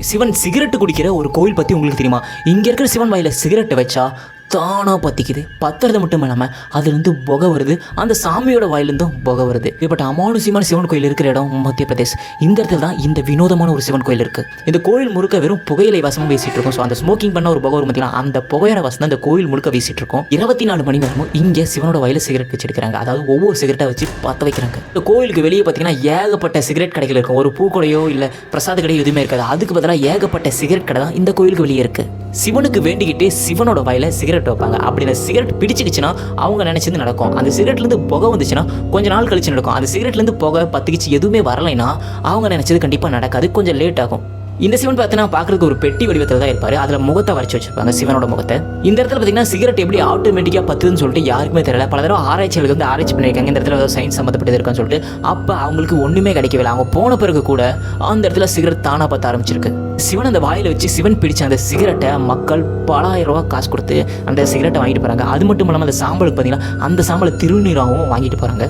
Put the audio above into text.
Sivan cigarette குடிக்கிற ஒரு கோயில் பற்றி உங்களுக்கு தெரியுமா? இங்கே இருக்கிற சிவன் வாயில் சிகரெட்டை வச்சா தானாக பற்றிக்குது பத்துறது மட்டும் இல்லாமல் அதுலேருந்து புகை வருது. அந்த சாமியோட வாயிலிருந்தும் புகை வருது. இப்பட்ட அமானுசியமான சிவன் கோயில் இருக்கிற இடம் மத்திய பிரதேஷ். இந்த இடத்துல தான் இந்த வினோதமான ஒரு சிவன் கோயில் இருக்குது இந்த கோயில் முழுக்க வெறும் புகையிலை வசமும் வீசிட்டு இருக்கும். ஸோ அந்த ஸ்மோக்கிங் பண்ண ஒரு புகை வரும் பார்த்தீங்கன்னா அந்த புகையோட வசம் அந்த கோயில் முழுக்க வீசிட்டு இருக்கும். இருபத்தி நாலு மணி நேரமும் இங்கே சிவனோட வயலில் சிகரெட் வச்சிருக்காங்க அதாவது ஒவ்வொரு சிகரெட்டை வச்சு பற்ற வைக்கிறாங்க. இந்த கோயிலுக்கு வெளியே பார்த்தீங்கன்னா ஏகப்பட்ட சிகரெட் கடைகள் இருக்கும். ஒரு பூக்கடையோ இல்லை பிரசாத கடையோ எதுவுமே இருக்காது. அதுக்கு பதிலாக ஏகப்பட்ட சிகரெட் கடை தான் இந்த கோயிலுக்கு வெளியே இருக்குது சிவனுக்கு வேண்டிக்கிட்டு சிவனோட வாயில சிகரெட் வைப்பாங்க. அப்படி அந்த சிகரெட் பிடிச்சிக்கிச்சுன்னா அவங்க நினைச்சது நடக்கும். அந்த சிகரெட்லேருந்து புகை வந்துச்சுன்னா கொஞ்ச நாள் கழிச்சு நடக்கும். அந்த சிகரெட்லேருந்து புகை பத்துக்கிச்சு எதுவுமே வரலைன்னா அவங்க நினைச்சது கண்டிப்பாக நடக்காது. கொஞ்சம் லேட் ஆகும். இந்த சிவன் பார்த்தீங்கன்னா பார்க்கறதுக்கு ஒரு பெட்டி வடிவத்தில் தான் இருப்பாரு. அதில் முகத்தை வரைச்சி வச்சிருப்பாங்க சிவனோட முகத்தை. இந்த இடத்துல பார்த்தீங்கன்னா சிகரெட் எப்படி ஆட்டோமேட்டிக்காக பத்துன்னு சொல்லிட்டு யாருக்குமே தெரியல. பல தடவை ஆராய்ச்சிகளுக்கு வந்து ஆராய்ச்சி பண்ணியிருக்காங்க. இந்த இடத்துல சயின்ஸ் சம்மந்தப்பட்டது இருக்கான்னு சொல்லிட்டு. அப்போ அவங்களுக்கு ஒன்றுமே கிடைக்கவில்லை அவங்க போன பிறகு கூட அந்த இடத்துல சிகரெட் தானாக பத்த ஆரம்பிச்சிருக்கு. சிவன் அந்த வாயில வச்சு சிவன் பிடிச்ச அந்த சிகரெட்டை மக்கள் பலாயிரம் ரூபா காசு கொடுத்து அந்த சிகரெட்டை வாங்கிட்டு போகிறாங்க அது மட்டும் இல்லாமல் அந்த சாம்பலுக்கு பார்த்தீங்கன்னா அந்த சாம்பலை திருநீராகவும் வாங்கிட்டு போகிறாங்க